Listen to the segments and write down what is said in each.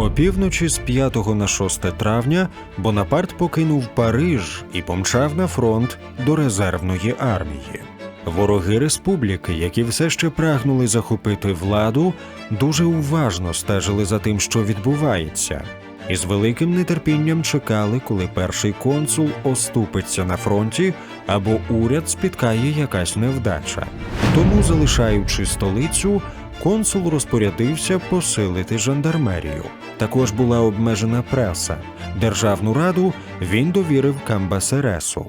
Опівночі з 5 на 6 травня Бонапарт покинув Париж і помчав на фронт до резервної армії. Вороги республіки, які все ще прагнули захопити владу, дуже уважно стежили за тим, що відбувається, і з великим нетерпінням чекали, коли перший консул оступиться на фронті або уряд спіткає якась невдача. Тому, залишаючи столицю, консул розпорядився посилити жандармерію. Також була обмежена преса. Державну раду він довірив Камбасересу.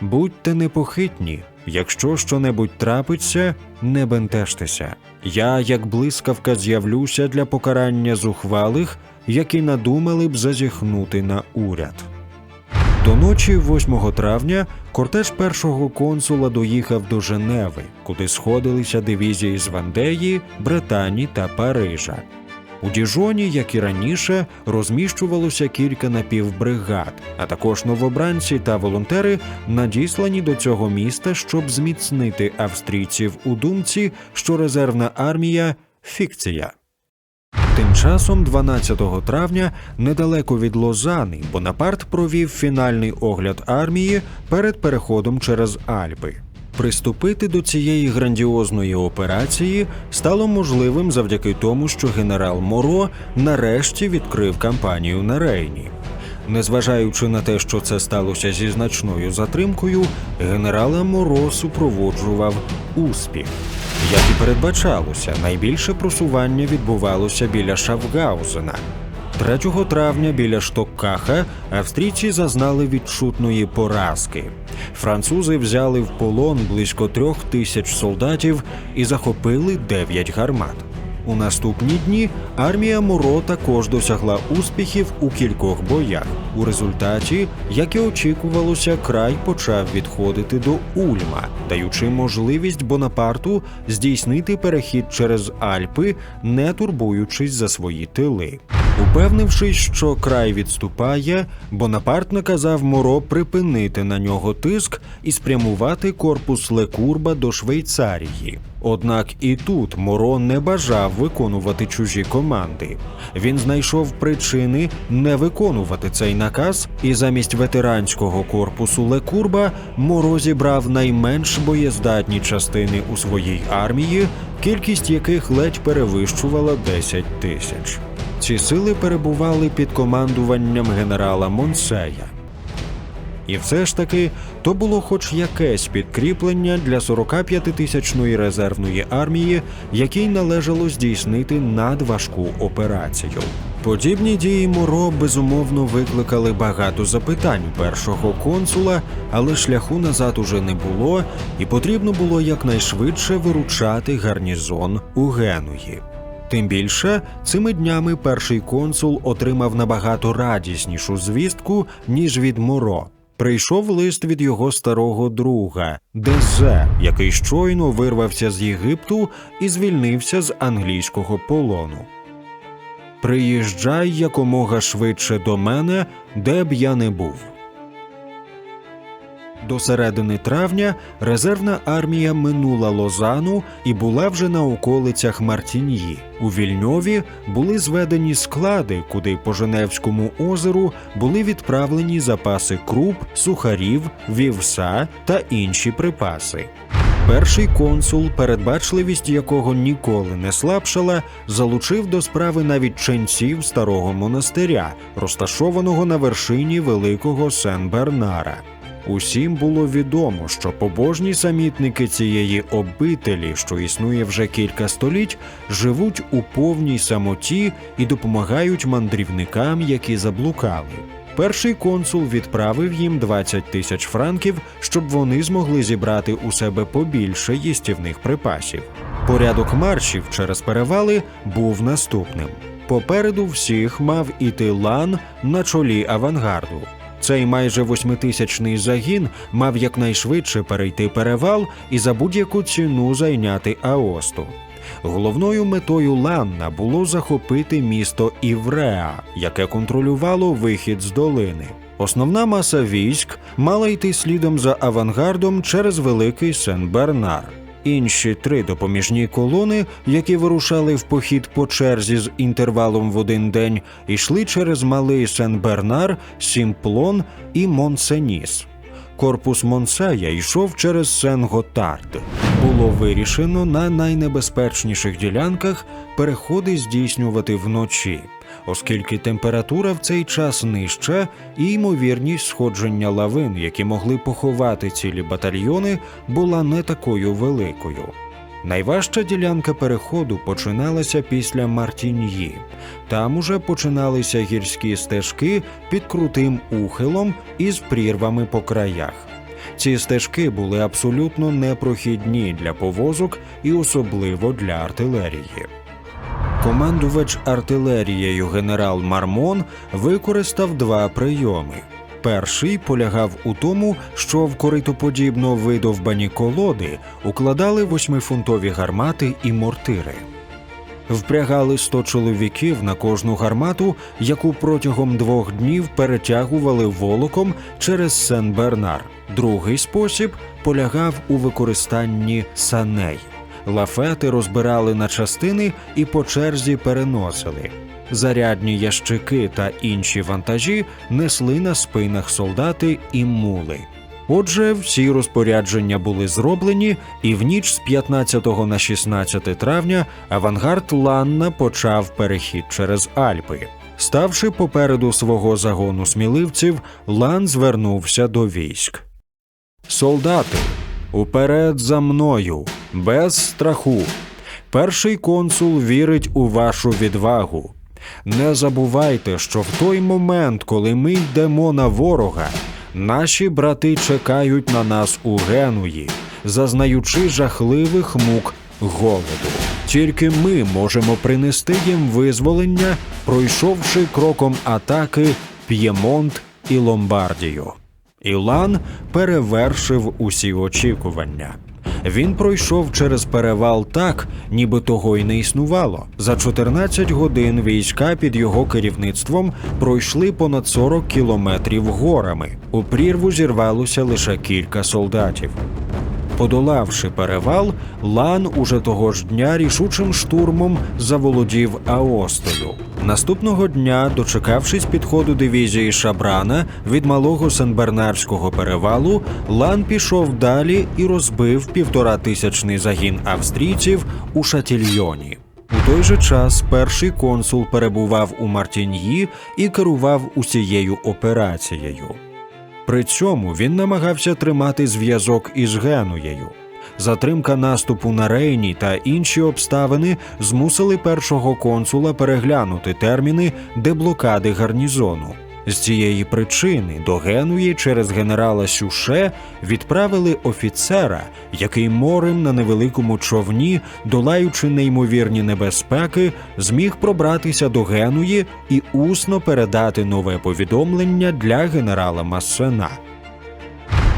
Будьте непохитні, якщо щонебудь трапиться, не бентежтеся. Я, як блискавка, з'явлюся для покарання зухвалих, які надумали б зазіхнути на уряд. До ночі 8 травня кортеж першого консула доїхав до Женеви, куди сходилися дивізії з Вандеї, Британії та Парижа. У Діжоні, як і раніше, розміщувалося кілька напівбригад, а також новобранці та волонтери надіслані до цього міста, щоб зміцнити австрійців у думці, що резервна армія фікція. Тим часом, 12 травня, недалеко від Лозани, Бонапарт провів фінальний огляд армії перед переходом через Альпи. Приступити до цієї грандіозної операції стало можливим завдяки тому, що генерал Моро нарешті відкрив кампанію на Рейні. Незважаючи на те, що це сталося зі значною затримкою, генерала Моро супроводжував успіх. Як і передбачалося, найбільше просування відбувалося біля Шафгаузена. 3 травня біля Штоккаха австрійці зазнали відчутної поразки. Французи взяли в полон близько трьох тисяч солдатів і захопили дев'ять гармат. У наступні дні армія Муро також досягла успіхів у кількох боях. У результаті, як і очікувалося, край почав відходити до Ульма, даючи можливість Бонапарту здійснити перехід через Альпи, не турбуючись за свої тили. Упевнившись, що край відступає, Бонапарт наказав Моро припинити на нього тиск і спрямувати корпус Лекурба до Швейцарії. Однак і тут Моро не бажав виконувати чужі команди. Він знайшов причини не виконувати цей наказ, і замість ветеранського корпусу Лекурба Моро зібрав найменш боєздатні частини у своїй армії, кількість яких ледь перевищувала 10 тисяч. Ці сили перебували під командуванням генерала Монсея. І все ж таки то було хоч якесь підкріплення для 45-тисячної резервної армії, якій належало здійснити надважку операцію. Подібні дії Моро безумовно викликали багато запитань першого консула, але шляху назад уже не було, і потрібно було якнайшвидше виручати гарнізон у Генуї. Тим більше цими днями перший консул отримав набагато радіснішу звістку, ніж від Моро. Прийшов лист від його старого друга Дезе, який щойно вирвався з Єгипту і звільнився з англійського полону. Приїжджай якомога швидше до мене, де б я не був. До середини травня резервна армія минула Лозану і була вже на околицях Мартіньї. У Вільньові були зведені склади, куди по Женевському озеру були відправлені запаси круп, сухарів, вівса та інші припаси. Перший консул, передбачливість якого ніколи не слабшала, залучив до справи навіть ченців старого монастиря, розташованого на вершині великого Сен-Бернара. Усім було відомо, що побожні самітники цієї обителі, що існує вже кілька століть, живуть у повній самоті і допомагають мандрівникам, які заблукали. Перший консул відправив їм 20 тисяч франків, щоб вони змогли зібрати у себе побільше їстівних припасів. Порядок маршів через перевали був наступним: попереду всіх мав іти лан на чолі авангарду. Цей майже восьмитисячний загін мав якнайшвидше перейти перевал і за будь-яку ціну зайняти Аосту. Головною метою Ланна було захопити місто Івреа, яке контролювало вихід з долини. Основна маса військ мала йти слідом за авангардом через великий Сен-Бернар. Інші три допоміжні колони, які вирушали в похід по черзі з інтервалом в один день, йшли через Малий Сен-Бернар, Сімплон і Монсеніс. Корпус Монсея йшов через Сен-Готард. Було вирішено на найнебезпечніших ділянках переходи здійснювати вночі, оскільки температура в цей час нижча і ймовірність сходження лавин, які могли поховати цілі батальйони, була не такою великою. Найважча ділянка переходу починалася після Мартіньї. Там уже починалися гірські стежки під крутим ухилом із прірвами по краях. Ці стежки були абсолютно непрохідні для повозок і особливо для артилерії. Командувач артилерією генерал Мармон використав два прийоми. Перший полягав у тому, що в коритоподібно видовбані колоди укладали восьмифунтові гармати і мортири. Впрягали 100 чоловіків на кожну гармату, яку протягом двох днів перетягували волоком через Сен-Бернар. Другий спосіб полягав у використанні саней. Лафети розбирали на частини і по черзі переносили. Зарядні ящики та інші вантажі несли на спинах солдати і мули. Отже, всі розпорядження були зроблені, і в ніч з 15 на 16 травня авангард Ланна почав перехід через Альпи. Ставши попереду свого загону сміливців, Лан звернувся до військ. Солдати, уперед за мною, без страху. Перший консул вірить у вашу відвагу. Не забувайте, що в той момент, коли ми йдемо на ворога, наші брати чекають на нас у Генуї, зазнаючи жахливих мук голоду. Тільки ми можемо принести їм визволення, пройшовши кроком атаки П'ємонт і Ломбардію. Ілан перевершив усі очікування. Він пройшов через перевал так, ніби того й не існувало. За 14 годин війська під його керівництвом пройшли понад 40 кілометрів горами. У прірву зірвалося лише кілька солдатів. Подолавши перевал, Лан уже того ж дня рішучим штурмом заволодів Аостою. Наступного дня, дочекавшись підходу дивізії Шабрана від малого Сенбернарського перевалу, Лан пішов далі і розбив півторатисячний загін австрійців у Шатільйоні. У той же час перший консул перебував у Мартіньї і керував усією операцією. При цьому він намагався тримати зв'язок із Генуєю. Затримка наступу на Рейні та інші обставини змусили першого консула переглянути терміни деблокади гарнізону. З цієї причини до Генуї через генерала Сюше відправили офіцера, який морем на невеликому човні, долаючи неймовірні небезпеки, зміг пробратися до Генуї і усно передати нове повідомлення для генерала Массена.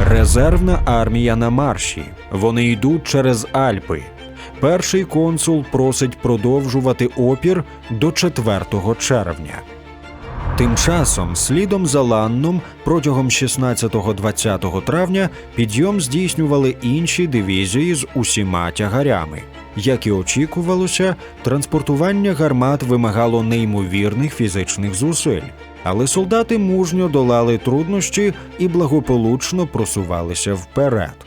Резервна армія на марші. Вони йдуть через Альпи. Перший консул просить продовжувати опір до 4 червня. Тим часом, слідом за Ланном, протягом 16-20 травня підйом здійснювали інші дивізії з усіма тягарями. Як і очікувалося, транспортування гармат вимагало неймовірних фізичних зусиль, але солдати мужньо долали труднощі і благополучно просувалися вперед.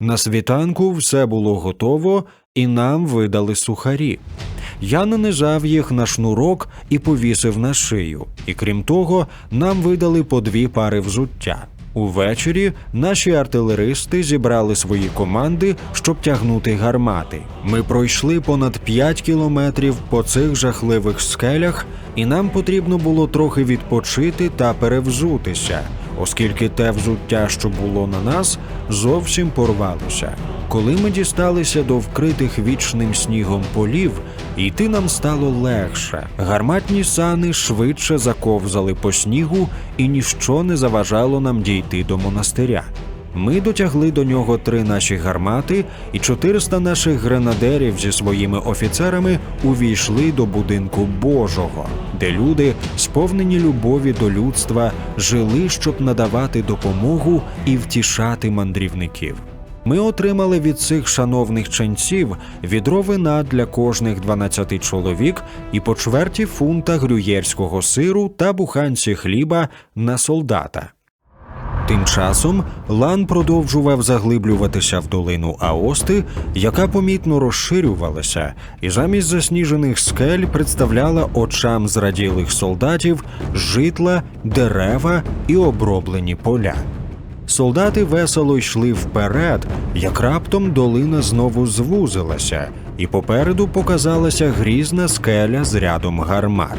На світанку все було готово, і нам видали сухарі. Я нанизав їх на шнурок і повісив на шию. І крім того, нам видали по дві пари взуття. Увечері наші артилеристи зібрали свої команди, щоб тягнути гармати. Ми пройшли понад 5 кілометрів по цих жахливих скелях, і нам потрібно було трохи відпочити та перевзутися, оскільки те взуття, що було на нас, зовсім порвалося. Коли ми дісталися до вкритих вічним снігом полів, йти нам стало легше. Гарматні сани швидше заковзали по снігу, і ніщо не заважало нам дійти до монастиря. Ми дотягли до нього три наші гармати, і 400 наших гренадерів зі своїми офіцерами увійшли до будинку Божого, де люди, сповнені любові до людства, жили, щоб надавати допомогу і втішати мандрівників. ми отримали від цих шановних ченців відро вина для кожних 12 чоловік і по чверті фунта грюєрського сиру та буханці хліба на солдата. Тим часом Лан продовжував заглиблюватися в долину Аости, яка помітно розширювалася, і замість засніжених скель представляла очам зраділих солдатів житла, дерева і оброблені поля. Солдати весело йшли вперед, як раптом долина знову звузилася, і попереду показалася грізна скеля з рядом гармат.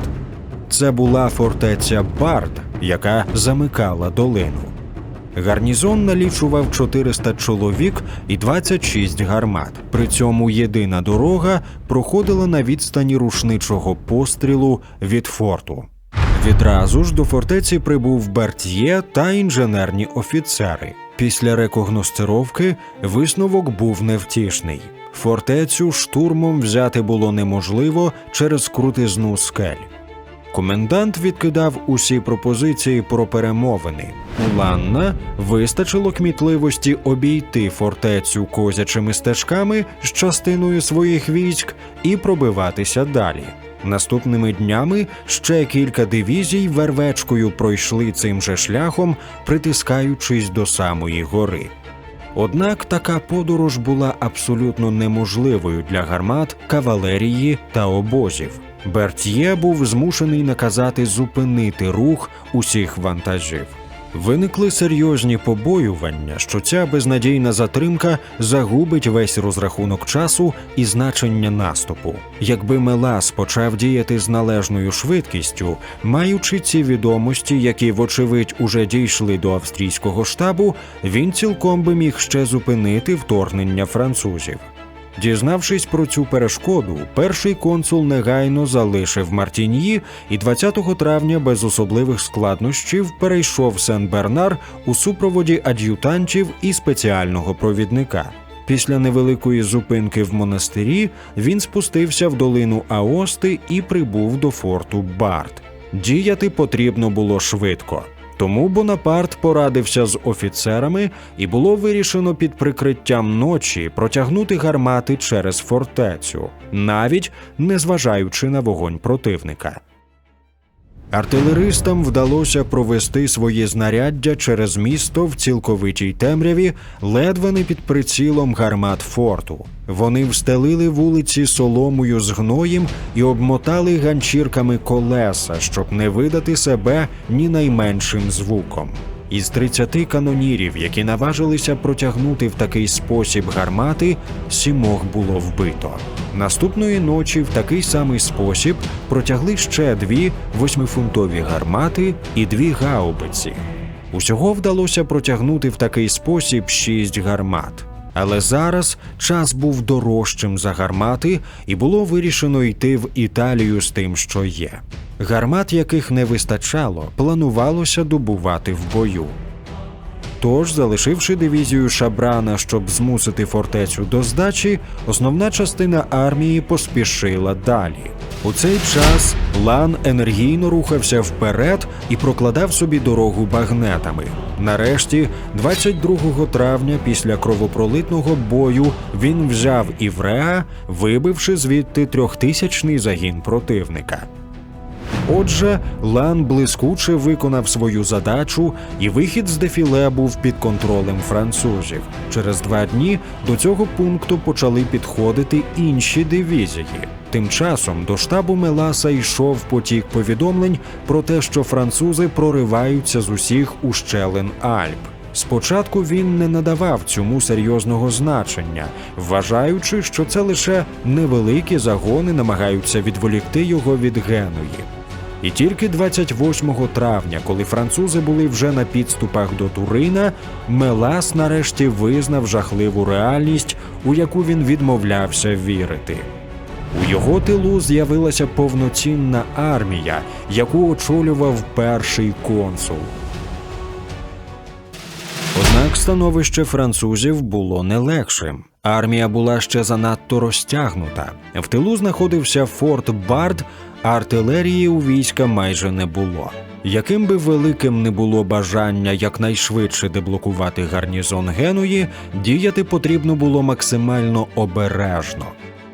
Це була фортеця Бард, яка замикала долину. Гарнізон налічував 400 чоловік і 26 гармат. При цьому єдина дорога проходила на відстані рушничого пострілу від форту. Відразу ж до фортеці прибув Берт'є та інженерні офіцери. Після рекогностировки висновок був невтішний. Фортецю штурмом взяти було неможливо через крутизну скель. Комендант відкидав усі пропозиції про перемовини. Ланна вистачило кмітливості обійти фортецю козячими стежками з частиною своїх військ і пробиватися далі. Наступними днями ще кілька дивізій вервечкою пройшли цим же шляхом, притискаючись до самої гори. Однак така подорож була абсолютно неможливою для гармат, кавалерії та обозів. Бертьє був змушений наказати зупинити рух усіх вантажів. Виникли серйозні побоювання, що ця безнадійна затримка загубить весь розрахунок часу і значення наступу. Якби Мелас почав діяти з належною швидкістю, маючи ці відомості, які, вочевидь, уже дійшли до австрійського штабу, він цілком би міг ще зупинити вторгнення французів. Дізнавшись про цю перешкоду, перший консул негайно залишив Мартіньї і 20 травня без особливих складнощів перейшов Сен-Бернар у супроводі ад'ютантів і спеціального провідника. Після невеликої зупинки в монастирі він спустився в долину Аости і прибув до форту Барт. Діяти потрібно було швидко. Тому Бонапарт порадився з офіцерами, і було вирішено під прикриттям ночі протягнути гармати через фортецю, навіть не зважаючи на вогонь противника. Артилеристам вдалося провести свої знаряддя через місто в цілковитій темряві, ледве не під прицілом гармат форту. Вони встелили вулиці соломою з гноєм і обмотали ганчірками колеса, щоб не видати себе ні найменшим звуком. Із 30 канонірів, які наважилися протягнути в такий спосіб гармати, сімох було вбито. Наступної ночі в такий самий спосіб протягли ще дві восьмифунтові гармати і дві гаубиці. Усього вдалося протягнути в такий спосіб шість гармат. Але зараз час був дорожчим за гармати, і було вирішено йти в Італію з тим, що є. Гармат, яких не вистачало, планувалося добувати в бою. Тож, залишивши дивізію Шабрана, щоб змусити фортецю до здачі, основна частина армії поспішила далі. У цей час Лан енергійно рухався вперед і прокладав собі дорогу багнетами. Нарешті, 22 травня, після кровопролитного бою, він взяв Івреа, вибивши звідти трьохтисячний загін противника. Отже, Лан блискуче виконав свою задачу, і вихід з дефіле був під контролем французів. Через два дні до цього пункту почали підходити інші дивізії. Тим часом до штабу Меласа йшов потік повідомлень про те, що французи прориваються з усіх ущелин Альп. Спочатку він не надавав цьому серйозного значення, вважаючи, що це лише невеликі загони намагаються відволікти його від Генуї. І тільки 28 травня, коли французи були вже на підступах до Турина, Мелас нарешті визнав жахливу реальність, у яку він відмовлявся вірити. У його тилу з'явилася повноцінна армія, яку очолював перший консул. Однак становище французів було не легшим. Армія була ще занадто розтягнута. В тилу знаходився форт Бард, а артилерії у війська майже не було. Яким би великим не було бажання якнайшвидше деблокувати гарнізон Генуї, діяти потрібно було максимально обережно.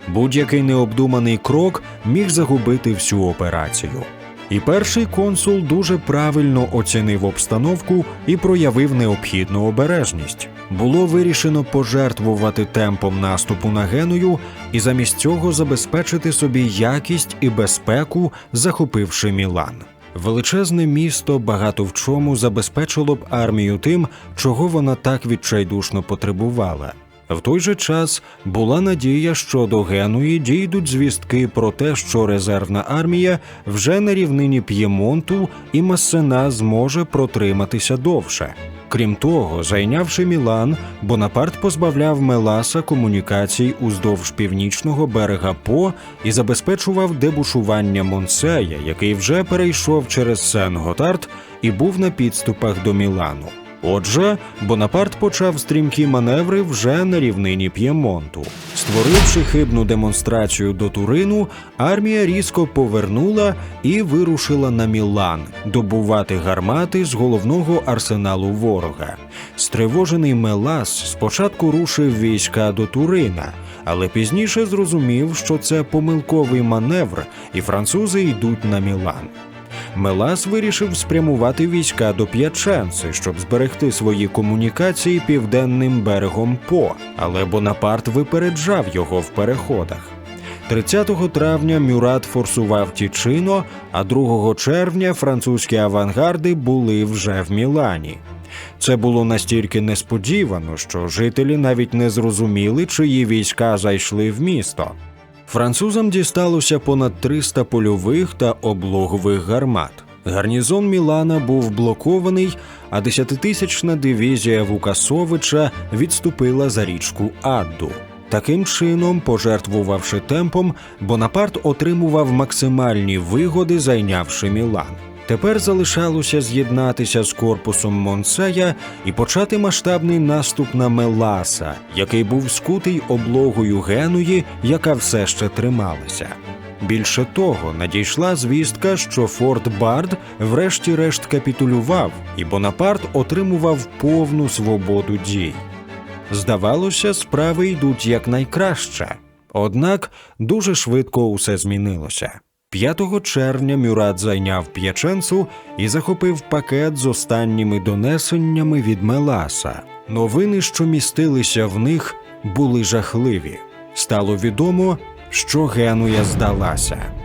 Будь-який необдуманий крок міг загубити всю операцію. І перший консул дуже правильно оцінив обстановку і проявив необхідну обережність. Було вирішено пожертвувати темпом наступу на Геную і замість цього забезпечити собі якість і безпеку, захопивши Мілан. Величезне місто багато в чому забезпечило б армію тим, чого вона так відчайдушно потребувала. В той же час була надія, що до Генуї дійдуть звістки про те, що резервна армія вже на рівнині П'ємонту і Массена зможе протриматися довше. Крім того, зайнявши Мілан, Бонапарт позбавляв Меласа комунікацій уздовж північного берега По і забезпечував дебушування Монсея, який вже перейшов через Сен-Готард і був на підступах до Мілану. Отже, Бонапарт почав стрімкі маневри вже на рівнині П'ємонту. Створивши хибну демонстрацію до Турину, армія різко повернула і вирушила на Мілан добувати гармати з головного арсеналу ворога. Стривожений Мелас спочатку рушив війська до Турина, але пізніше зрозумів, що це помилковий маневр, і французи йдуть на Мілан. Мелас вирішив спрямувати війська до П'яченци, щоб зберегти свої комунікації південним берегом По, але Бонапарт випереджав його в переходах. 30 травня Мюрат форсував Тічино, а 2 червня французькі авангарди були вже в Мілані. Це було настільки несподівано, що жителі навіть не зрозуміли, чиї війська зайшли в місто. Французам дісталося понад 300 польових та облогових гармат. Гарнізон Мілана був блокований, а десятитисячна дивізія Вукасовича відступила за річку Адду. Таким чином, пожертвувавши темпом, Бонапарт отримував максимальні вигоди, зайнявши Мілан. Тепер залишалося з'єднатися з корпусом Монсея і почати масштабний наступ на Меласа, який був скутий облогою Генуї, яка все ще трималася. Більше того, надійшла звістка, що Форт Бард врешті-решт капітулював, і Бонапарт отримував повну свободу дій. Здавалося, справи йдуть якнайкраще. Однак дуже швидко усе змінилося. 5 червня Мюрат зайняв П'яченцу і захопив пакет з останніми донесеннями від Меласа. Новини, що містилися в них, були жахливі. Стало відомо, що Генуя здалася.